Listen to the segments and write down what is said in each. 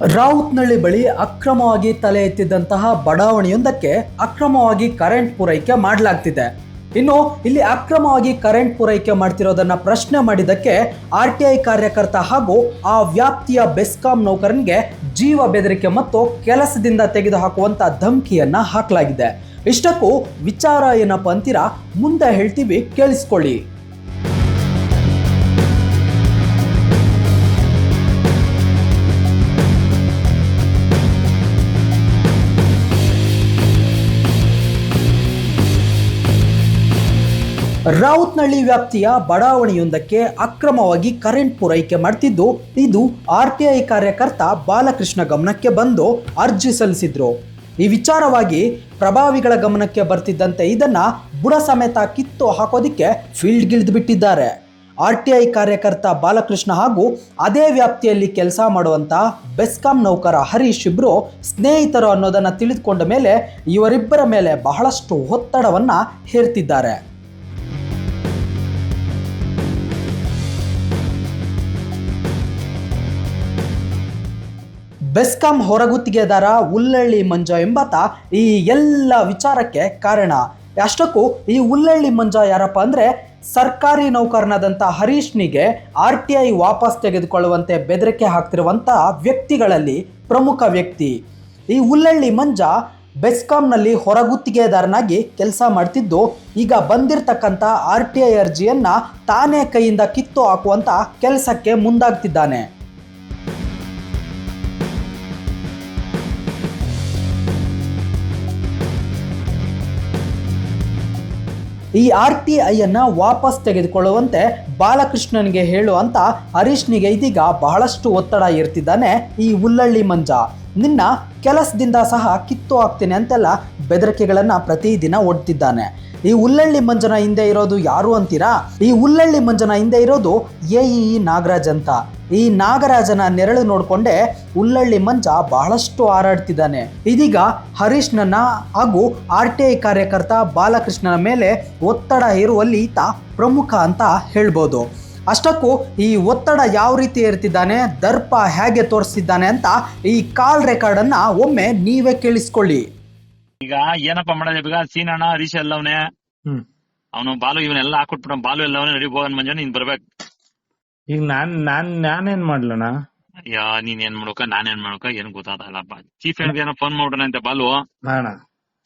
ರಾವುತ್ನಳ್ಳಿ ಬಳಿ ಅಕ್ರಮವಾಗಿ ತಲೆ ಎತ್ತಿದ್ದಂತಹ ಬಡಾವಣೆಯೊಂದಕ್ಕೆ ಅಕ್ರಮವಾಗಿ ಕರೆಂಟ್ ಪೂರೈಕೆ ಮಾಡಲಾಗ್ತಿದೆ. ಇನ್ನು ಇಲ್ಲಿ ಅಕ್ರಮವಾಗಿ ಕರೆಂಟ್ ಪೂರೈಕೆ ಮಾಡ್ತಿರೋದನ್ನ ಪ್ರಶ್ನೆ ಮಾಡಿದ್ದಕ್ಕೆ ಆರ್ ಟಿ ಐ ಕಾರ್ಯಕರ್ತ ಹಾಗೂ ಆ ವ್ಯಾಪ್ತಿಯ ಬೆಸ್ಕಾಂ ನೌಕರನಿಗೆ ಜೀವ ಬೆದರಿಕೆ ಮತ್ತು ಕೆಲಸದಿಂದ ತೆಗೆದುಹಾಕುವಂತ ಧಮಕಿಯನ್ನ ಹಾಕಲಾಗಿದೆ. ಇಷ್ಟಕ್ಕೂ ವಿಚಾರ ಏನಪ್ಪ ಅಂತೀರಾ, ಮುಂದೆ ಹೇಳ್ತೀವಿ, ಕೇಳಿಸ್ಕೊಳ್ಳಿ. ರಾವುತ್ನಳ್ಳಿ ವ್ಯಾಪ್ತಿಯ ಬಡಾವಣೆಯೊಂದಕ್ಕೆ ಅಕ್ರಮವಾಗಿ ಕರೆಂಟ್ ಪೂರೈಕೆ ಮಾಡ್ತಿದ್ದು, ಇದು ಆರ್ ಟಿ ಐ ಕಾರ್ಯಕರ್ತ ಬಾಲಕೃಷ್ಣ ಗಮನಕ್ಕೆ ಬಂದು ಅರ್ಜಿ ಸಲ್ಲಿಸಿದ್ರು. ಈ ವಿಚಾರವಾಗಿ ಪ್ರಭಾವಿಗಳ ಗಮನಕ್ಕೆ ಬರ್ತಿದ್ದಂತೆ ಇದನ್ನ ಬುಡ ಸಮೇತ ಕಿತ್ತು ಹಾಕೋದಿಕ್ಕೆ ಫೀಲ್ಡ್ಗಿಳಿದು ಬಿಟ್ಟಿದ್ದಾರೆ. ಆರ್ ಟಿ ಐ ಕಾರ್ಯಕರ್ತ ಬಾಲಕೃಷ್ಣ ಹಾಗೂ ಅದೇ ವ್ಯಾಪ್ತಿಯಲ್ಲಿ ಕೆಲಸ ಮಾಡುವಂತ ಬೆಸ್ಕಾಂ ನೌಕರ ಹರೀಶ್ ಇಬ್ರು ಸ್ನೇಹಿತರು ಅನ್ನೋದನ್ನ ತಿಳಿದುಕೊಂಡ ಮೇಲೆ ಇವರಿಬ್ಬರ ಮೇಲೆ ಬಹಳಷ್ಟು ಒತ್ತಡವನ್ನ ಹೇರ್ತಿದ್ದಾರೆ. ಬೆಸ್ಕಾಂ ಹೊರಗುತ್ತಿಗೆದಾರ ಉಲ್ಲಳ್ಳಿ ಮಂಜ ಎಂಬಾತ ಈ ಎಲ್ಲ ವಿಚಾರಕ್ಕೆ ಕಾರಣ. ಅಷ್ಟಕ್ಕೂ ಈ ಉಲ್ಲಳ್ಳಿ ಮಂಜ ಯಾರಪ್ಪ ಅಂದರೆ ಸರ್ಕಾರಿ ನೌಕರನಾದಂಥ ಹರೀಶ್ನಿಗೆ ಆರ್ ಟಿ ಐ ವಾಪಸ್ ತೆಗೆದುಕೊಳ್ಳುವಂತೆ ಬೆದರಿಕೆ ಹಾಕ್ತಿರುವಂಥ ವ್ಯಕ್ತಿಗಳಲ್ಲಿ ಪ್ರಮುಖ ವ್ಯಕ್ತಿ. ಈ ಉಲ್ಲಳ್ಳಿ ಮಂಜ ಬೆಸ್ಕಾಂನಲ್ಲಿ ಹೊರಗುತ್ತಿಗೆದಾರನಾಗಿ ಕೆಲಸ ಮಾಡ್ತಿದ್ದು ಈಗ ಬಂದಿರತಕ್ಕಂಥ ಆರ್ ಟಿ ಐ ಅರ್ಜಿಯನ್ನು ತಾನೇ ಕೈಯಿಂದ ಕಿತ್ತು ಹಾಕುವಂಥ ಕೆಲಸಕ್ಕೆ ಮುಂದಾಗ್ತಿದ್ದಾನೆ. ಈ ಆರ್ ಟಿ ಐಯನ್ನು ವಾಪಸ್ ತೆಗೆದುಕೊಳ್ಳುವಂತೆ ಬಾಲಕೃಷ್ಣನಿಗೆ ಹೇಳು ಅಂತ ಹರೀಶ್ನಿಗೆ ಇದೀಗ ಬಹಳಷ್ಟು ಒತ್ತಡ ಇರ್ತಿದ್ದಾನೆ ಈ ಉಲ್ಲಳ್ಳಿ ಮಂಜ. ನಿನ್ನ ಕೆಲಸದಿಂದ ಸಹ ಕಿತ್ತು ಹಾಕ್ತೇನೆ ಅಂತೆಲ್ಲ ಬೆದರಿಕೆಗಳನ್ನು ಪ್ರತಿದಿನ ಒಡ್ತಿದ್ದಾನೆ. ಈ ಉಲ್ಲಳ್ಳಿ ಮಂಜನ ಹಿಂದೆ ಇರೋದು ಯಾರು ಅಂತೀರಾ? ಈ ಉಲ್ಲಳ್ಳಿ ಮಂಜನ ಹಿಂದೆ ಇರೋದು ಎ ಇ ನಾಗರಾಜ್ ಅಂತ. ಈ ನಾಗರಾಜನ ನೆರಳು ನೋಡಿಕೊಂಡೆ ಉಲ್ಲಳ್ಳಿ ಮಂಜ ಬಹಳಷ್ಟು ಹಾರಾಡ್ತಿದ್ದಾನೆ. ಇದೀಗ ಹರೀಶ್ನನ್ನ ಹಾಗೂ ಆರ್ ಟಿ ಐ ಕಾರ್ಯಕರ್ತ ಬಾಲಕೃಷ್ಣನ ಮೇಲೆ ಒತ್ತಡ ಇರುವಲ್ಲಿ ಈತ ಪ್ರಮುಖ ಅಂತ ಹೇಳ್ಬೋದು. ಅಷ್ಟಕ್ಕೂ ಈ ಒತ್ತಡ ಯಾವ ರೀತಿ ಇರ್ತಿದ್ದಾನೆ ದರ್ಪ ಹೇಗೆ ತೋರಿಸ್ತಿದ್ದಾನೆ ಅಂತ ಈ ಕಾಲ್ ರೆಕಾರ್ಡನ್ನು ಒಮ್ಮೆ ನೀವೇ ಕೇಳಿಸ್ಕೊಳ್ಳಿ. ಈಗ ಏನಪ್ಪ ಮಾಡೋದು ಈಗ ಸೀನಣ್ಣ ಹರೀಶ್ ಎಲ್ಲವನೇ. ಹ್ಮ್. ಅವನು ಬಾಲು ಇವನ್ನೆಲ್ಲ ಹಾಕೊಟ್ಬಿಟ್ಟು ಬಾಲು ಎಲ್ಲವನೇ ನಡಿ ಹೋಗನ್ ಮಂಜಾನ ನೀನ್ ಬರ್ಬೇಕು. ಈಗ ನಾನ್ ನಾನ್ ನಾನೇನ್ ಮಾಡ್ಲಣ ಯಾ ನೀನ್ ಏನ್ ಮಾಡ್ಬೇಕ? ನಾನ್ ಏನ್ ಮಾಡ್ಬೇಕ? ಏನ್ ಗೊತ್ತಾಗಲ್ಲಪ್ಪ ಚೀಫ್ ಏನೋ ಫೋನ್ ಮಾಡೋಣ ಅಂತ ಬಾಲು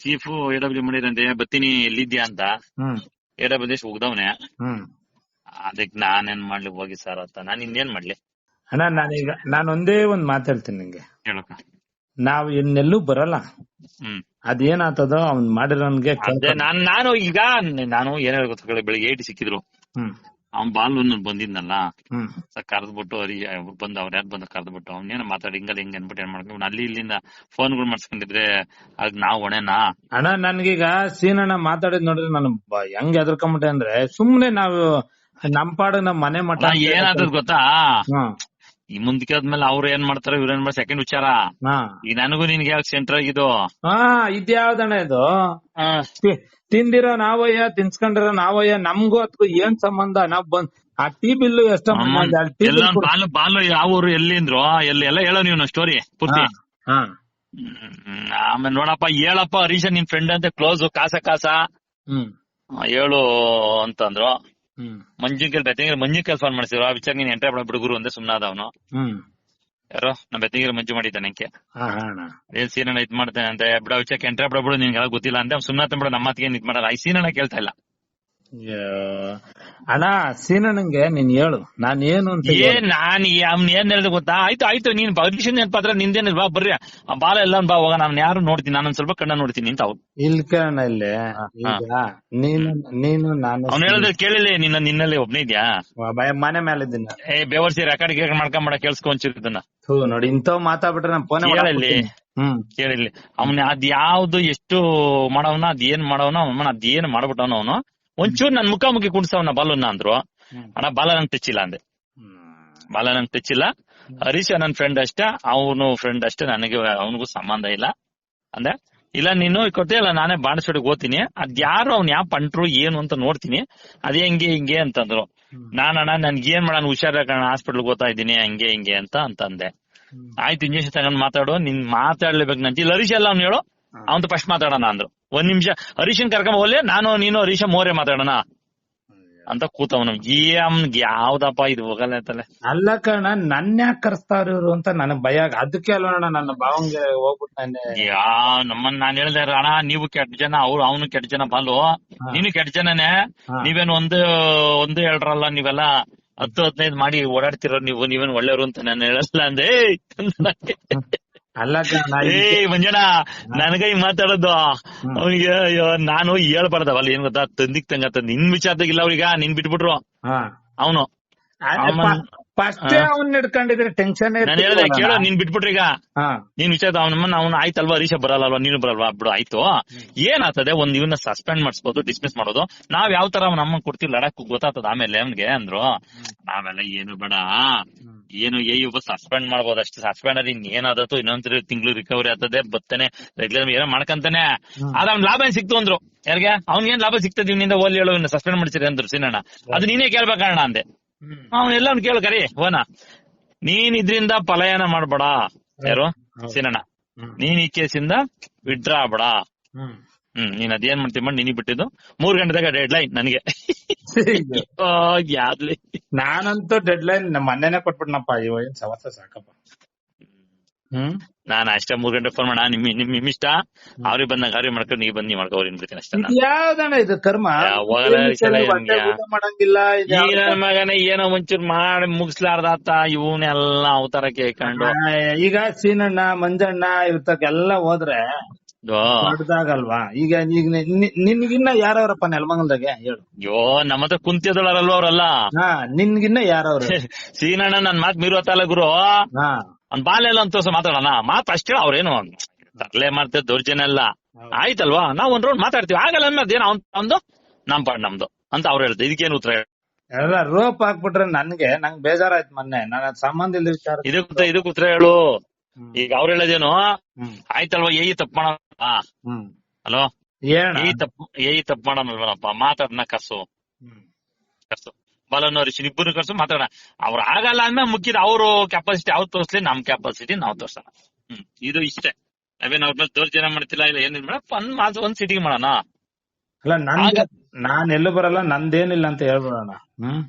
ಚೀಫ್ ಎ ಡಬ್ಲ್ಯೂ ಮಾಡಿದಂತೆ ಬತ್ತೀನಿ ಎಲ್ಲಿದ್ಯಾ ಅಂತ. ಹ್ಮ್. ಎ ಡಬ್ಲ್ಯೂ ದೇಶ ಹೋಗ್ದವ್ನೆ. ಹ್ಮ್. ಅದಕ್ ನಾನೇನ್ ಮಾಡ್ಲಿ ಹೋಗಿ ಸರ್ ಅಂತ ನಾನ್ ಇನ್ನೇನ್ ಮಾಡ್ಲಿ? ಅಣ್ಣ ನಾನೀಗ ನಾನೊಂದೇ ಒಂದೇ ಒಂದ್ ಮಾತಾಡ್ತೀನಿ ನಿಂಗೆ. ಹೇಳಕ್ಕ ನಾವ್ ಇನ್ನೆಲ್ಲೂ ಬರಲ್ಲ. ಹ್ಮ್ ಅದೇನಾಗ್ತದೋ ಅವ್ನ್ ಮಾಡಿರೋನ್ಗೆ ನಾನು ನಾನ್ ನಾನು ಈಗ ನಾನು ಏನ್ ಗೊತ್ತಾಗಲ್ಲ ಬೆಳಿಗ್ಗೆ ಏಟಿ ಸಿಕ್ಕಿದ್ರು. ಅವ್ನ್ ಬಾಲ್ ಬಂದಿದ್ನಲ್ಲ? ಹ್ಮ್. ಕರೆದ್ಬಿಟ್ಟು ಅವ್ರು ಬಂದ ಅವ್ರ ಯಾರು ಬಂದ ಕರೆದ್ಬಿಟ್ಟು ಅವ್ನೇನ ಮಾತಾಡಿ ಹಿಂಗಲ್ಲ ಹಿಂಗ ಅನ್ಬಿಟ್ಟು ಏನ್ ಮಾಡ್ಕೊಂಡು ಅಲ್ಲಿ ಇಲ್ಲಿಂದ ಫೋನ್ಗಳು ಮಾಡ್ಸ್ಕೊಂಡಿದ್ರೆ ಅದ್ ನಾವ್ ಹೊಣೆನಾ ಅಣ್ಣ ನನ್ಗೀಗ ಸೀನಣ್ಣ ಮಾತಾಡಿದ್ ನೋಡಿದ್ರೆ ನಾನು ಹೆಂಗ್ ಎದ್ರಕೊಂಬಿಟ್ಟೆ ಅಂದ್ರೆ ಸುಮ್ನೆ ನಾವು ನಮ್ ಪಾಡ ನಮ್ ಮನೆ ಮಠ ಏನಾದ್ರು ಗೊತ್ತಾ? ಈ ಮುಂದಕ್ಕೆ ಆದ್ಮೇಲೆ ಅವ್ರು ಏನ್ ಮಾಡ್ತಾರೆ ಇವ್ರ ಏನ್ ಮಾಡ್ತಾರೆ ಸೆಕೆಂಡ್ ವಿಚಾರ. ಹಾ. ಈಗ ನನಗೂ ನಿನ್ಗೆ ಯಾಕೆ ಸೆಂಟರ್ ಆಗಿದ್ದು? ಹಾ ಇದ್ಯಾವ್ದಣ್ಣ ಇದು? ತಿಂದಿರೋ ನಾವಯ್ಯ ತಿನ್ಸ್ಕೊಂಡಿರೋ ನಾವಯ್ಯ ನಮ್ಗೂ ಅದಕ್ಕೂ ಏನ್ ಸಂಬಂಧ? ನಾವ್ ಬಂದ್ ಆ ಟೀ ಬಿಲ್ ಎಷ್ಟ ಬಾಲು ಬಾಲು ಯಾವ ಊರು ಎಲ್ಲಿಂದ್ರು ಎಲ್ಲಿ ಎಲ್ಲ ಹೇಳೋ ನೀವು ಸ್ಟೋರಿ ಪೂರ್ತಿ. ಆಮೇಲೆ ನೋಡಪ್ಪ ಹೇಳಪ್ಪ ಹರೀಶ ನಿನ್ ಫ್ರೆಂಡ್ ಅಂತ ಕ್ಲೋಸ್ ಕಾಸ ಕಾಸ. ಹ್ಮ್. ಹೇಳು ಅಂತಂದ್ರು. ಮಂಜು ಕೆಲ್ ಬೆತ್ತಂಗಿರ ಮಂಜು ಕೆಲ್ ಫೋನ್ ಮಾಡಿಸಿದ್ರು. ಆ ವಿಚಾರ ನೀನ್ ಎಂಟ್ರೆ ಬಿಡುಗರು ಅಂದೆ ಸುಮ್ನಾದ ಅವನು. ಹ್ಮ್. ಯಾರೋ? ನಾ ಬೆತ್ತಂಗಿರ ಮಂಜು ಮಾಡಿದ್ದಾನೆ ನಂಗೆ ಏನ್ ಸೀನಣ್ಣ ಇದ್ ಮಾಡ್ತಾನೆ ಅಂತ. ಬಿಡ ವಿಚಾರಕ್ಕೆ ಎಂಟ್ರೆ ಬಿಡು ನಿನ್ಗೆ ಗೊತ್ತಿಲ್ಲ ಅಂತ ಬಿಡ ಬಿಡು ನಮ್ಮ ಮಾತಿಗೆ ಇದ್ ಮಾಡಲ್ಲ. ಈ ಸೀನಣ್ಣ ಕೇಳ್ತಾ ಇಲ್ಲ. ಅಯ್ಯೋ. ಸೀನ ನಂಗೆ ನೀನ್ ಹೇಳು. ನಾನ್ ಏನು ಅಂತ. ಏನ್ ನಾನ್ ಅವ್ನ್ ಏನ್ ಹೇಳ್ದೆ ಗೊತ್ತಾ? ಆಯ್ತು ಆಯ್ತು ನೀನ್ ಪರ್ಮಿಷನ್ ನೆನಪಾತ್ರ ನಿಂದೇನ ಬಾ ಬರ್ರಿ. ಆ ಬಾಲ ಎಲ್ಲ ಬಾ ಹೋಗ ನಾನು ಯಾರು ನೋಡ್ತೀನಿ? ನಾನೊಂದ್ ಸ್ವಲ್ಪ ಕಣ್ಣ ನೋಡ್ತೀನಿ ಅಂತ ಅವ್ರು ಇಲ್ ಕಣ ಇಲ್ಲಿ. ಈಗ ನೀನು ನೀನು ನಾನು ಅವ್ನು ಹೇಳಿದ್ರೆ ಕೇಳಿಲ್ಲ ನಿನ್ನ ನಿನ್ನಲ್ಲಿ ಒಬ್ನೇ ಇದ್ಯಾ? ಬಾಯ್ ಮನೆ ಮೇಲೆ ಇದ್ದೀನಿ. ಏ ಬೇವರ್ಸಿ ರೆಕಾರ್ಡ್ ಗಿಕಾರ್ಡ್ ಮಾಡ್ಕೊಂಬೇಡ ಕೇಳಿಸ್ಕೊಂಚಿರ್ತನ ಥೂ ನೋಡಿ ಇಂಥವ್ ಮಾತಾಡ್ಬಿಟ್ರೆ ನಮ್ ಫೋನ್ ಕೇಳಲ್ಲಿ. ಹ್ಮ್. ಕೇಳಿಲ್ಲಿ. ಅವ್ನ ಅದ್ ಯಾವ್ದು ಎಷ್ಟು ಮಾಡವನ ಅದ್ ಏನ್ ಮಾಡವನ ಅವನ ಅದ್ ಏನ್ ಮಾಡ್ಬಿಟ್ಟವನ ಅವನು. ಒಂಚೂರು ನನ್ ಮುಖಾಮುಖಿ ಕುಡ್ಸವನ ಬಾಲುನ ಅಂದ್ರು. ಅಣ್ಣ ಬಾಲ ನಂಗೆ ತೆಚ್ಚಿಲ್ಲ ಅಂದೆ. ಬಾಲ ನಂಗೆ ತೆಚ್ಚಿಲ್ಲ. ಹರೀಶ್ ನನ್ ಫ್ರೆಂಡ್ ಅಷ್ಟೇ ಅವನು ಫ್ರೆಂಡ್ ಅಷ್ಟೇ ನನಗೆ ಅವನಿಗೂ ಸಂಬಂಧ ಇಲ್ಲ. ಅಂದ್ರೆ ಇಲ್ಲ ನೀನು ಕೊಟ್ಟೆ ಇಲ್ಲ ನಾನೇ ಬಾಣಸೋಡಿಗೆ ಓದ್ತೀನಿ ಅದ್ ಯಾರು ಅವ್ನ್ ಯಾವ ಪಂಟ್ರು ಏನು ಅಂತ ನೋಡ್ತೀನಿ. ಅದೇ ಹೆಂಗೆ ಹಿಂಗೆ ಅಂತಂದ್ರು. ನಾನಣ್ಣ ನನ್ಗೆ ಏನ್ ಮಾಡೋಣ ಹುಷಾರ ಕಣ ಹಾಸ್ಪಿಟಲ್ ಹೋಗ್ತಾ ಇದ್ದೀನಿ ಹಂಗೆ ಹಿಂಗೆ ಅಂತ ಅಂತಂದೆ. ಆಯ್ತು ಇಂಜೆಕ್ಷನ್ ತಗೊಂಡ್ ಮಾತಾಡು ನಿನ್ ಮಾತಾಡ್ಲೇಬೇಕು ನಂಚಿ ಇಲ್ಲ ಹರೀಶ್ ಎಲ್ಲ ಅವ್ನು ಹೇಳು. ಅವನ್ ಫಸ್ಟ್ ಮಾತಾಡೋಣ ಅಂದ್ರು. ಒಂದ್ ನಿಮಿಷ ಹರೀಶನ್ ಕರ್ಕೊಂಡ್ ಹೋಗ್ಲಿ ನಾನು ನೀನು ಹರೀಶ ಮೋರೆ ಮಾತಾಡೋಣ. ಅಂತ ಕೂತವನು. ಅವ್ನ್ಗೆ ಯಾವ್ದಪ್ಪ ಇದು ಹೋಗಲ್ಲ ಅಂತಲೆ. ಅಲ್ಲ ಕಣ ನನ್ನ ಯಾಕೆ ಕರ್ಸ್ತಾರ ಇವ್ರು ಅಂತ ನನಗ್ ಭಯ ಅದಕ್ಕೆ ಅಲ್ಲೋಣ ನನ್ನ ಭಾವಂಗೆ ಹೋಗ್ಬಿಟ್ಟು ನಾನೇ ಯಾ ನಮ್ಮನ್ನ ನಾನ್ ಹೇಳ್ದೆ ಅಣ್ಣ ನೀವು ಕೆಟ್ಟ ಜನ ಅವ್ರು ಅವನು ಕೆಟ್ಟ ಜನ ಬಾಲು. ನೀನು ಕೆಟ್ಟ ಜನನೇ. ನೀವೇನ್ ನೀವೇನು ಒಂದು ಒಂದು ಹೇಳ್ರಲ್ಲ ನೀವೆಲ್ಲ ಹತ್ತು ಹದಿನೈದು ಮಾಡಿ ಓಡಾಡ್ತಿರೋ ನೀವು ನೀವೇನು ಒಳ್ಳೆಯವರು ಅಂತ ನಾನು ಹೇಳಲ್ಲ ಅಂದೆ. ಏಯ್ ಮಂಜಣ್ಣ ನನಗ ಹಿಂಗ್ ಮಾತಾಡೋದು. ಅವನಿಗೆ ಅಯ್ಯೋ ನಾನು ಹೇಳ್ಬಾರ್ದವಲ್ಲ ಏನ್ ಗೊತ್ತಾ? ತಂದಿಕ್ ತಂಗ ತಂದ್ ನಿನ್ ವಿಚಾರದಾಗಿಲ್ಲ ಅವ್ರೀಗ ನಿನ್ ಬಿಟ್ಬಿಟ್ರು. ಅವನು. ಕೇಳು ನೀನ್ ಬಿಟ್ಬಿಟ್ರಿ ಈಗ. ನಿನ್ ವಿಚಾರ ಅವನಮ್ಮನ ಅವ್ನು ಆಯ್ತಲ್ವಾ? ಹರೀಶ ಬರಲ್ಲಲ್ವಾ? ನೀನು ಬರಲ್ವಾ? ಬಿಡು ಆಯ್ತು. ಏನಾಗ್ತದೆ? ಒಂದ್ ಇವನ್ನ ಸಸ್ಪೆಂಡ್ ಮಾಡಿಸ್ಬೋದು ಡಿಸ್ಮಿಸ್ ಮಾಡೋದು. ನಾವ್ ಯಾವ ತರ ಅವ್ನ ಅಮ್ಮನ್ ಕೊಡ್ತೀವಿ ಲಡಾಕ್ ಗೊತ್ತಾಗ್ತದ ಆಮೇಲೆ ಅವ್ನಿಗೆ ಅಂದ್ರು. ನಾವೆಲ್ಲ ಏನು ಬೇಡ. ಏನು ಏ ಒಬ್ಬ ಸಸ್ಪೆಂಡ್ ಮಾಡ್ಬೋದು. ಅಷ್ಟೇ ಸಸ್ಪೆಂಡ್ ಅಲ್ಲಿ ಏನಾದತ್ತು ಇನ್ನೊಂದ್ ತಿಂಗಳು ರಿಕವರಿ ಆಗ್ತದೆ. ಬತ್ತಾನೆ. ರೆಗ್ಯುಲರ್ ಏನೋ ಮಾಡ್ಕಂತಾನೆ. ಆದ್ರೆ ಅವ್ನ್ ಲಾಭ ಏನ್ ಸಿಕ್ತು ಅಂದ್ರು? ಯಾರಿಗೆ? ಅವ್ನಿಗೇನ್ ಏನ್ ಲಾಭ ಸಿಗ್ತದೆ ನಿನ್ನಿಂದ ಓಲಿ ಹೇಳೋ ಸಸ್ಪೆಂಡ್ ಮಾಡ್ಸಿರಿ ಅಂದ್ರು ಸಿನಣ್ಣ. ಅದು ನೀನೇ ಕೇಳ್ಬೇಕಣ್ಣ ಅಂದೆ. ಅವ್ನ್ ಎಲ್ಲ ಕೇಳು ಕರಿ ಓನ ನೀನ್ ಇದ್ರಿಂದ ಪಲಾಯನ ಮಾಡ್ಬೇಡ. ಯಾರು? ಸಿನಣ್ಣ. ನೀನ್ ಈ ಕೇಸಿಂದ ವಿಡ್ರಾ ಆಗ್ಬೇಡ. ಹ್ಮ್ ನೀನ್ ಅದೇನ್ ಮಾಡ್ತೀಯ ಮಾಡಿ ನಿನಗ್ ಬಿಟ್ಟಿದ್ದು? ಮೂರ್ ಗಂಟೆದಾಗ ಡೆಡ್ ಲೈನ್ ನನಗೆ ಯಾವ್ದ್ಲಿ? ನಾನಂತೂ ಡೆಡ್ ಲೈನ್ ನಮ್ಮ ಮನೆನೇ ಕೊಟ್ಬಿಟ್ನಪ್ಪ ಅಯ್ಯೋ ಏನ್ ಸಮಸ್ಯೆ ಸಾಕಪ್ಪ. ಹ್ಮ್? ನಾನ್ ಅಷ್ಟೇ ಮೂರ್ ಗಂಟೆ ಫೋನ್ ಮಾಡ. ನಿಮ್ ನಿಮ್ ನಿಮ್ ಇಷ್ಟ? ಅವ್ರಿಗೆ ಬಂದಾಗ ಅವ್ರಿಗೆ ಮಾಡ್ಕೊಂಡು ನೀವ್ ಬಂದ್ ನೀವ್ ಮಾಡ್ಕೊ ಅವ್ರಿಗೆ ಬಿಡ್ತೀನಿ ಅಷ್ಟೇ. ಇದ್ ಯಾವ್ದಣ್ಣ ಇದು ಕರ್ಮ? ಮಾಡಂಗಿಲ್ಲ ನನ್ ಮಗನೇ ಏನೋ ಮುಂಚೂರ್ ಮಾಡಿ ಮುಗಿಸ್ಲಾರ್ದಾತ ಇವನೆಲ್ಲ ಅವತಾರ ಕೇಳ್ಕೊಂಡು. ಈಗ ಸೀನಣ್ಣ ಮಂಜಣ್ಣ ಇರ್ತಕ್ಕೆಲ್ಲ ಹೋದ್ರೆ ದೊಡ್ಡದಾಗಲ್ವಾ? ಈಗ ಈಗ ನಿನ್ಗಿನ್ನ ಯಾರವ್ರಪ್ಪ ನೆಲಮಂಗಲ್ದಾಗೆ? ಹೇಳು. ಅಯ್ಯೋ ನಮ್ಮ ಹತ್ರ ಕುಂತಿದಳಲ್ವ ಅವ್ರಲ್ಲ? ಹಾ ನಿನ್ಗಿನ್ನ ಯಾರವ್ರು? ಸೀನಣ್ಣ ನನ್ ಮಾತ್ ಮೀರುವತ್ತಲ್ಲ ಗುರು. ಹಾ. ಅವ್ನ್ ಬಾಲ್ಯ ಅಂತ ಮಾತಾಡೋಣ? ಮಾತ್ ಅಷ್ಟೇ ಅವ್ರೇನು ತರ್ಲೆ ಮಾಡ್ತೇವೆ ದೌರ್ಜನ್ಯ ಎಲ್ಲ ಆಯ್ತಲ್ವಾ? ನಾವ್ ಒಂದ್ ರೌಂಡ್ ಮಾತಾಡ್ತೀವಿ. ಆಗಲ್ಲ ಅನ್ನೋದು ಏನೋ ಅವ್ನ್ ನಮ್ ಪಾಡ್ ನಮ್ದು ಅಂತ ಅವ್ರು ಹೇಳ್ತಾರೆ ಇದಕ್ಕೇನು ಉತ್ತರ ಹೇಳ? ಎಲ್ಲ ರೋಪ್ ಹಾಕ್ಬಿಟ್ರೆ ನನ್ಗೆ ನಂಗ್ ಬೇಜಾರಾಯ್ತು ಮೊನ್ನೆ. ನನ್ನ ಸಂಬಂಧ ಇಲ್ಲ ಇದಕ್ಕೆ ಇದಕ್ ಇದಕ್ ಉತ್ತರ ಹೇಳು ಈಗ ಅವ್ರು ಹೇಳೋದೇನು? ಆಯ್ತಲ್ವಾ ಏಯ್ ತಪ್ಪ ಹಲೋ? ಏ ಏಯಿ ತಪ್ಪ ಏಯ್ ತಪ್ಪ ಮಾಡೋಣಲ್ವನಪ್ಪ ಮಾತಾಡ್ನ ಕಸು ಕಸು ಬಲನು ರಿಷಿ ಇಬ್ಬರು ಕರ್ಸು ಮಾತಾಡೋಣ. ಅವ್ರ ಆಗಲ್ಲ ಅಂದ್ಮೇಲೆ ಮುಗಿದ ಅವರು ಕೆಪಾಸಿಟಿ ಅವ್ರು ತೋರಿಸ್ಲಿ ನಮ್ ಕೆಪಾಸಿಟಿ ನಾವ್ ತೋರ್ಸೋಣ. ಹ್ಮ್ ಇದು ಇಷ್ಟೇ. ನಾವೇನ್ ಅವ್ರ ಮೇಲೆ ದೌರ್ಜನ್ಯ ಮಾಡ್ತಿಲ್ಲ ಇಲ್ಲ ಏನಿಲ್ಲ ಮೇಡಮ್ ಒಂದ್ ಮಾತು ಒಂದ್ ಸಿಟಿಗೆ ಮಾಡೋಣ. ಅಲ್ಲ ನನ್ ನಾನ್ ಎಲ್ಲೂ ಬರಲ್ಲ ನಂದೇನಿಲ್ಲ ಅಂತ ಹೇಳ್ಬಿಡೋಣ. ಹ್ಮ್?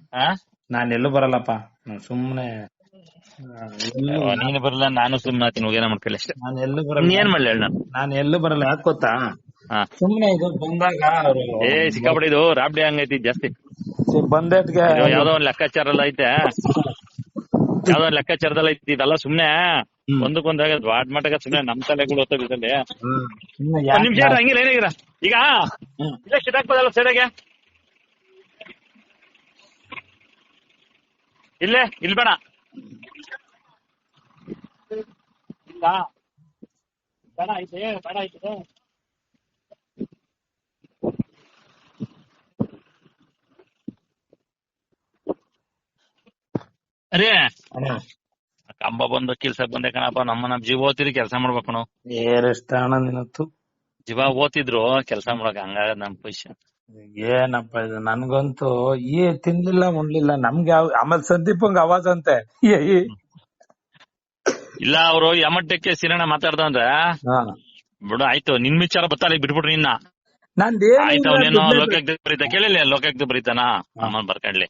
ನಾನ್ ಎಲ್ಲೂ ಬರಲ್ಲಪ್ಪ. ಸುಮ್ನೆ ನೀನು ಬರಲ್ಲ ನಾನು ಸುಮ್ಮನೆ ಆತೀನಿ ಏನೋ ಮಾಡ್ಕೊಳ್ಳಿ ಅಷ್ಟೇ. ನಾನ್ ಎಲ್ಲೂ ಬರಲ್ಲ. ಏನ್ ಮಾಡ್ಲಿ ಹೇಳ ನಾನು ನಾನು ಎಲ್ಲೂ ಬರಲ್ಲ ಯಾಕೆ ಗೊತ್ತಾ? ಸುಮ್ನೆ ಇದು ಬಂದಾಗ ಏ ಸಿಕ್ಕಾಪಡಿ ಇದು ರಾಬ್ಡಿ ಹಂಗೈತಿ ಜಾಸ್ತಿ. ಬಂದೇಟ್ಗೆ ಯಾವ್ದೋ ಒಂದ್ ಲೆಕ್ಕಾಚಾರ ಎಲ್ಲ ಐತೆ. ಯಾವ್ದೋ ಒಂದ್ ಲೆಕ್ಕಾಚಾರದಲ್ಲಿ ಐತಿ ಇದೆಲ್ಲ ಸುಮ್ನೆ. ಒಂದಕ್ಕೊಂದಾಗ ವಾಡ್ ಮಾಡಕ ಸುಮ್ನೆ ನಮ್ ತಲೆಗಳು ಹ್ಮ್. ಸುಮ್ನೆ ನಿಮಿಷ ಹಂಗಿಲ್ಲ ಏನಾಗಿರ ಈಗ. ಇಲ್ಲ ಶಿಟ್ ಹಾಕ್ಬೋದಲ್ಲ ಸೈಡಾಗೆ ಇಲ್ಲೇ ಇಲ್ ಇಲ್ಲ ಬೇಡ ಐತೆ ಬೇಡ ಐತೆ. ಅರೇ. ಕಂಬ ಬಂದು ಕೆಲ್ಸ ಬಂದೆ ಕಣಪ್ಪ ನಮ್ಮ ನಮ್ ಜೀವ ಓದ್ತಿರಿ ಕೆಲ್ಸ ಮಾಡ್ಬೇಕು ನಾವು. ಏರೆಷ್ಟ ಅಣ್ಣ ನಿನ್ನತ್ತು. ಜೀವ ಓದ್ತಿದ್ರು ಕೆಲ್ಸ ಮಾಡಕ್ ಹಂಗಾಗದ್ ನಮ್ ಪೈಸೆ ಏನಪ್ಪ ಇದು ನನ್ಗಂತೂ ಈ ತಿನ್ಲಿಲ್ಲ ಉಣ್ಲಿಲ್ಲ ನಮ್ಗೆ ಯಾವ ಆಮೇಲೆ ಹಂಗ ಅವಾಜ್ ಅಂತೆ. ಇಲ್ಲ ಅವರು ಯಮಟ್ಟಕ್ಕೆ ಸಿರಣ ಮಾತಾಡ್ದ ಅಂದ್ರೆ ಹಾ. ಬಿಡು ಆಯ್ತು ನಿನ್ ವಿಚಾರ ಬತ್ತಾಲ ಬಿಟ್ಬಿಡ್ರಿ ನಿನ್ನ. ಆಯ್ತು ಅವನೇನೋ ಬಿಡ್ಲೇ ಲೋಕಾಯುಕ್ತ ಬರೀತಾ ಕೇಳಿಲ್ಲ ಲೋಕಾಯುಕ್ತ ಬರೀತಾನ? ಅಮ್ಮನ್ ಬರ್ಕೊಂಡ್ಲಿ.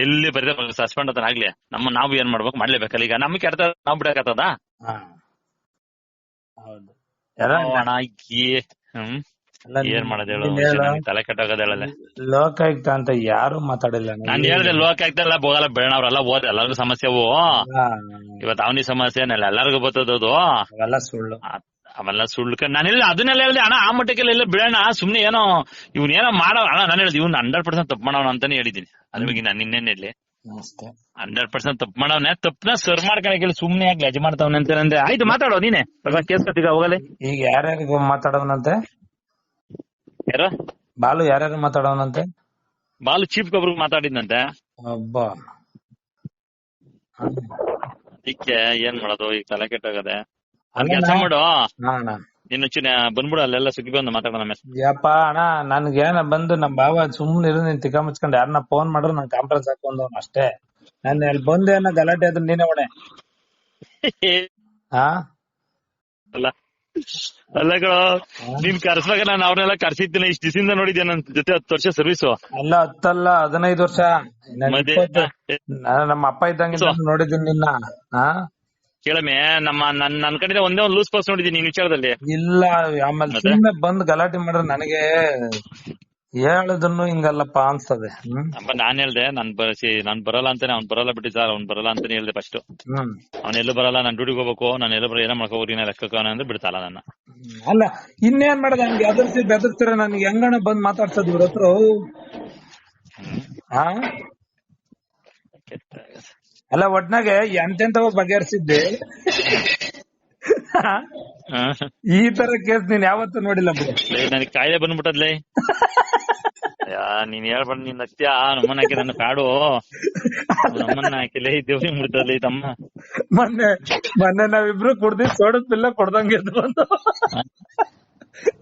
ಎಲ್ಲಿ ಬರೀತಾ ಸಸ್ಪೆಂಡ್ ಆತನ ಆಗ್ಲಿ. ನಮ್ಮ ನಾವು ಏನ್ ಮಾಡ್ಬೇಕು ಮಾಡ್ಲೇಬೇಕಲ್ಲ. ಈಗ ನಮ್ಗೆ ಅರ್ಥ ನಾವ್ ಬಿಡಕತ್ತದ ಹ್ಮ್. ಏನ್ ಮಾಡೋದ್ ಹೇಳು ತಲೆ ಕೆಟ್ಟೋಗದ ಹೇಳಲ್ಲ ಲೋಕಾಯುಕ್ತ ಅಂತ ಯಾರು ಮಾತಾಡಿಲ್ಲ ನಾನು ಹೇಳ್ದೆ ಲೋಕಾಯುಕ್ತ ಎಲ್ಲ ಹೋಗಲ್ಲ ಬೇಡ ಅವ್ರೆಲ್ಲ ಓದ್ ಎಲ್ಲರಿಗೂ ಸಮಸ್ಯೆ ಅವು ಹಾ, ಇವತ್ ಅವನಿ ಸಮಸ್ಯೆ ಎಲ್ಲರಿಗೂ ಬರ್ತದದು ಅವೆಲ್ಲ ಸುಳ್ಳು. ಅವೆಲ್ಲ ಅವೆಲ್ಲ ನಾನು ಇಲ್ಲ ಅದನ್ನೆಲ್ಲ ಹೇಳ್ದೆ ಅಣ್ಣ ಆ ಮಟ್ಟಕ್ಕೆ ಇಲ್ಲ ಬಿಡೋಣ ಸುಮ್ನೆ ಏನೋ ಇವ್ನ ಏನೋ ಮಾಡೋ ಅಣ್ಣ ನಾನು ಹೇಳಿದ್ ಇವ್ನ ಹಂಡ್ರೆಡ್ ಪರ್ಸೆಂಟ್ ತಪ್ಪು ಮಾಡೋಣ ಅಂತಾನೆ ಹೇಳಿದೀನಿ ಅದ್ರ ಬಗ್ಗೆ ನಾನು ಇನ್ನೇನ್ ಹೇಳಿ ಅಷ್ಟೇ. ಹಂಡ್ರೆಡ್ ಪರ್ಸೆಂಟ್ ತಪ್ಪು ಮಾಡವ್ನೆ ತಪ್ಪನ ಸರ್ ಮಾಡ್ಕೊಳಕ್ಕೆ ಸುಮ್ನೆ ಯಾಕೆ ಲಜ್ ಮಾಡ್ತಾವನೆ ಅಂತ ಅಂದ್ರೆ ಆಯ್ತು ಮಾತಾಡೋ ನೀನೆ. ಕೇಸ್ ಕಟ್ಟಿಗ ಹೋಗಲಿ. ಈಗ ಯಾರ್ಯಾರಿಗೂ ಮಾತಾಡೋನಂತೆ? ಯಾರು? ಬಾಲು ಯಾರ್ಯಾರು ಮಾತಾಡೋನಂತೆ? ಬಾಲು ಚೀಫ್ ಒಬ್ರು ಮಾತಾಡಿದ್ನಂತೆ. ಅಬ್ಬಾ. ಅದಕ್ಕೆ ಏನ್ ಮಾಡೋದು ಈಗ ತಲೆ ಕೆಟ್ಟೋಗದೆ. ಅಲ್ಲ ಕೆಲಸ ಮಾಡು. ನಿನ್ನ ಚಿನ್ನ ಬಂದ್ಬಿಡು ಅಲ್ಲೆಲ್ಲ ಸುಗ್ಗಿ ಬಂದು ಮಾತಾಡೋಣ ಆಮೇಲೆ. ಯಪ್ಪ ಅಣ್ಣ ನನ್ಗೇನ ಬಂದು ನಮ್ ಬಾವ ಸುಮ್ನೆ ಇರು ನೀನ್ ತಿಕ್ಕ ಮುಚ್ಕೊಂಡ್ ಯಾರನ್ನ ಫೋನ್ ಮಾಡ್ರು ನಾನ್ ಕಾನ್ಫರೆನ್ಸ್ ಹಾಕೊಂಡ್ ಅಷ್ಟೇ. ನಾನು ಅಲ್ಲಿ ಬಂದೆ ಏನೋ ಗಲಾಟೆ ಆದ್ರೆ ನೀನೇ ಒಡೆ ಹಾ ಅಲ್ಲ. ಅಲ್ಲ ಕಣೋ ನೀನ್ ನಾನ್ ನಾನು ಅವ್ರನ್ನೆಲ್ಲ ಕರ್ಸಿದ್ದೀನಿ ಇಷ್ಟ ದಿವಸದಿಂದ ನೋಡಿದ್ಯ ನನ್ ಜೊತೆ ಹತ್ತು ವರ್ಷ ಸರ್ವಿಸ್ ಅಲ್ಲ ಹತ್ತಲ್ಲ ಹದಿನೈದು ವರ್ಷ. ನಮ್ಮ ಅಪ್ಪ ಇದ್ದಂಗೆ ನೋಡಿದೀನಿ ನೋಡಿದ್ದೀನಿ ನಿನ್ನ ಕೇಳಮೆ ನಮ್ಮ ನನ್ ನನ್ ಕಡೆ ಒಂದೇ ಒಂದ್ ಲೂಸ್ ಪಾಸ್ ನೋಡಿದೀನಿ ನಿನ್ ವಿಚಾರದಲ್ಲಿ. ಇಲ್ಲ ಆಮೇಲೆ ಬಂದ್ ಗಲಾಟೆ ಮಾಡ್ರೆ ನನಗೆ ಹೇಳದನ್ನು ಹಿಂಗಲ್ಲಪ್ಪ ಅನ್ಸ್ತದೆ. ಅಪ್ಪ ನಾನ್ ಹೇಳ್ದೆ ನಾನ್ ಬರಸಿ ನಾನ್ ಬರಲ್ಲ ಅಂತಾನೆ ಅವ್ನ್ ಬರಲ್ಲ ಬಿಟ್ಟಿ ಸರ್ ಅವ್ನ್ ಬರಲ್ಲ ಅಂತಾನೆ ಹೇಳ್ದೆ ಫಸ್ಟ್ ಅವ್ನ ಎಲ್ಲೂ ಬರಲ್ಲ ನಾನ್ ಡ್ಯೂಟಿಗೆ ಹೋಗ್ಬೇಕು ನಾನು ಎಲ್ಲೂ ಬರ ಏನೋ ಮಾಡ್ಕೋಬೋದು ನೀನ್ ಲೆಕ್ಕಕ್ಕೆ ಅಂದ್ರೆ ಬಿಡ್ತಾಲ್ಲ ನನ್ನ. ಅಲ್ಲ ಇನ್ನೇನ್ ಮಾಡದ್ ಹಂಗೆ ಅದರ್ಸಿ ಬೆದರ್ತಿರ ನನಗೆ ಹೆಂಗಣ ಬಂದ್ ಮಾತಾಡ್ಸೋದು ಇವ್ರ ಹತ್ರ? ಹಾ? ಅಲ್ಲ ಒಟ್ನಾಗೆ ಎಂತೆಂತವ ಬಗೆಹರಿಸಿದ್ದೆ. ಈ ತರ ಕೇಸ್ ನೀನ್ ಯಾವತ್ತೂ ನೋಡಿಲ್ಲ ನನಗೆ ಕಾಯಿಲೆ ಬಂದ್ಬಿಟ್ಟದ್ಲೇ. ಅಯ್ಯ, ನೀನ್ ಹೇಳ್ಬಾರ್ದು ನೀನ್ ಅತ್ಯ ನಮ್ಮನ್ನ ಹಾಕಿ ನನ್ನ ಕಾಡು. ನಮ್ಮನ್ನ ಹಾಕಿಲೇ ದೇವ್ರಿಗೆ ಈ ತಮ್ಮ. ಮೊನ್ನೆ ಮೊನ್ನೆ ನಾವಿಬ್ರು ಕುಡ್ದಿ ಸೋಡದ್ ಪಿಲ್ಲ ಕೊಡ್ದಂಗೆ ಬಂದು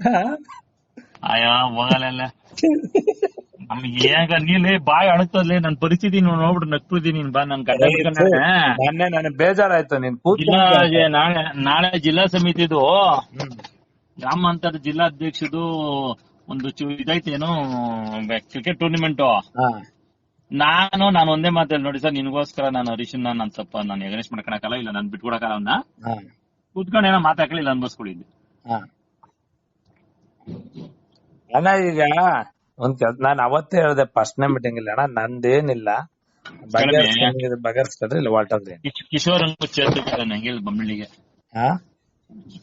ಹಾ? ಅಯ್ಯ ಹೋಗಲ್ಲ ನಮ್ಗೆ ಏನಾಗ ನೀನ್ ಬಾಯಿ ಅಣಗ್ತದ್ಲೇ ನನ್ ಪರಿಸ್ಥಿತಿ ನೀನ್ ನೋಡ್ಬಿಟ್ಟು ನಗ್ಬಿಡ್ತೀನಿ ನೀನ್ ಬಾ ನನ್ ಗಡ್ಡ ನನಗೆ ಬೇಜಾರಾಯ್ತು ನೀನ್ ನಾಳೆ ನಾಳೆ ಜಿಲ್ಲಾ ಸಮಿತಿದು. ಗ್ರಾಮಾಂತರ ಜಿಲ್ಲಾಧ್ಯಕ್ಷದು ಒಂದು ಇದೈತೆ ಇದೈತೇನು ಕ್ರಿಕೆಟ್ ಟೂರ್ನಿಮೆಂಟ್. ನಾನು ನಾನು ಒಂದೇ ಮಾತಲ್ಲಿ ನೋಡಿ ಸರ್ ನಿನ್ಗೋಸ್ಕರ ನಾನು ಹರೀಶನ್ನ ನಾನು ಸ್ವಲ್ಪ ನಾನು ಎಗನೇಶ್ ಮಾಡ್ಕೊಳಕಲ್ಲ ಇಲ್ಲ ನಾನು ಬಿಟ್ಕೊಡಕಲ್ಲ ಅವನ್ನ. ಕೂತ್ಕೊಂಡು ಏನೋ ಮಾತಾಡ್ಲಿಲ್ಲ ಅನ್ಭವಿಸ್ಕೊಂಡಿದ್ದೆ ಹಾ. ಅಣ್ಣ ಈಗ ಒಂದ್ ಕೆಲ್ಸ ನಾನ್ ಅವತ್ತೇ ಹೇಳ್ದೆ ಫಸ್ಟ್ನೇ ಮೀಟಿಂಗ್ ಇಲ್ಲ ಅಣ್ಣ ನಂದೇನಿಲ್ಲ. ಬಗೆಹರಿಸ್ಕೊಂಡ್ರೆ ಬಗೆಹರಿಸ್ಕೊಂಡ್ರೆ ಇಲ್ಲ ಹೊರ್ಟೋದ್ರೆ ಕಿಶೋರ್ ನಂಗೆ ಹೇಳಿ ಬೊಮ್ಮಳ್ಳಿಗೆ ಹಾ?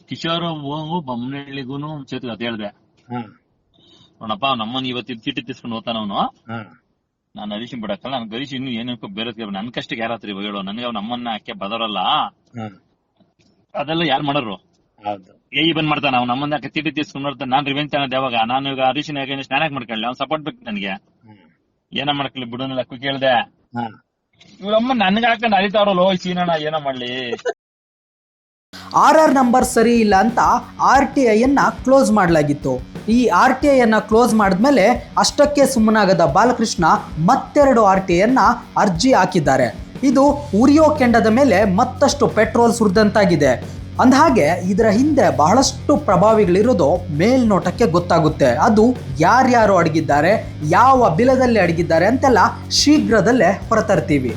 ಕಿಶೋರ್ ಹೋಗು ಬೊಮ್ಮಳ್ಳಿಗೂನು ಚೇತಕ ಅದ ಹೇಳ್ದೆ. ನೋಡಪ್ಪ ನಮ್ಮನ್ನ ಇವತ್ತು ಚೀಟಿ ತಿಸ್ಕೊಂಡು ಹೋಗ್ತಾನ ಅವನು. ಹಾ. ನಾನು ಹರೀಶ್ ಬಿಡಕ್ಕಲ್ಲ ನನ್ ಗರಿಶಿ ಇನ್ನು ಏನಕ್ಕೂ ಬೇರೆ ನನ್ ಕಷ್ಟಕ್ಕೆ ಯಾರತ್ರಿ ಹೇಳೋ ನನಗೆ ಅವ್ನ ನಮ್ಮನ್ನ ಹಾಕಿ ಬದರಲ್ಲ ಅದೆಲ್ಲ ಯಾರು ಮಾಡೋರು? ಏ ಬಂದ್ ಮಾಡ್ತಾನ ಅವ್ನು. ನಮ್ಮನ್ನ ಯಾಕೆ ಚೀಟಿ ಬರ್ತಾನೆ ನಾನು ನಾನ್ ರಿವೆಂಜ್ ತಗೊಂಡೆ ಯಾವಾಗ ನಾನು ಈಗ ಹರೀಶನ್ ಯಾಕೆ ಸ್ನಾನಕ್ ಮಾಡ್ಕೊಳ್ಳಿ ಅವ್ನು ಸಪೋರ್ಟ್ ಬೇಕು ನನಗೆ. ಏನ ಮಾಡ್ಕೊಳ್ಳಿ ಬಿಡು ಲಕ್ಕು ಕೇಳ್ದೆ. ಇವ್ರಮ್ಮ ನನ್ಗೆ ಹಾಕೊಂಡು ಅರಿತಾವ್ರಲ್ಲ ಹೋಯ್ ಸೀನಣ್ಣ ಏನ ಮಾಡ್ಲಿ. ಆರ್ ಆರ್ ನಂಬರ್ ಸರಿ ಇಲ್ಲ ಅಂತ ಆರ್ ಟಿ ಐಯನ್ನ ಕ್ಲೋಸ್ ಮಾಡಲಾಗಿತ್ತು. ಈ ಆರ್ ಟಿ ಐಯನ್ನ ಕ್ಲೋಸ್ ಮಾಡಿದ್ಮೇಲೆ ಅಷ್ಟಕ್ಕೆ ಸುಮ್ಮನಾಗದ ಬಾಲಕೃಷ್ಣ ಮತ್ತೆರಡು ಆರ್ ಟಿ ಅನ್ನ ಅರ್ಜಿ ಹಾಕಿದ್ದಾರೆ. ಇದು ಉರಿಯೋ ಕೆಂಡದ ಮೇಲೆ ಮತ್ತಷ್ಟು ಪೆಟ್ರೋಲ್ ಸುರಿದಂತಾಗಿದೆ. ಅಂದಹಾಗೆ ಇದರ ಹಿಂದೆ ಬಹಳಷ್ಟು ಪ್ರಭಾವಿಗಳಿರೋದು ಮೇಲ್ನೋಟಕ್ಕೆ ಗೊತ್ತಾಗುತ್ತೆ. ಅದು ಯಾರ್ಯಾರು ಅಡಗಿದ್ದಾರೆ, ಯಾವ ಬಿಲದಲ್ಲಿ ಅಡಗಿದ್ದಾರೆ ಅಂತೆಲ್ಲ ಶೀಘ್ರದಲ್ಲೇ ಹೊರತರ್ತೀವಿ.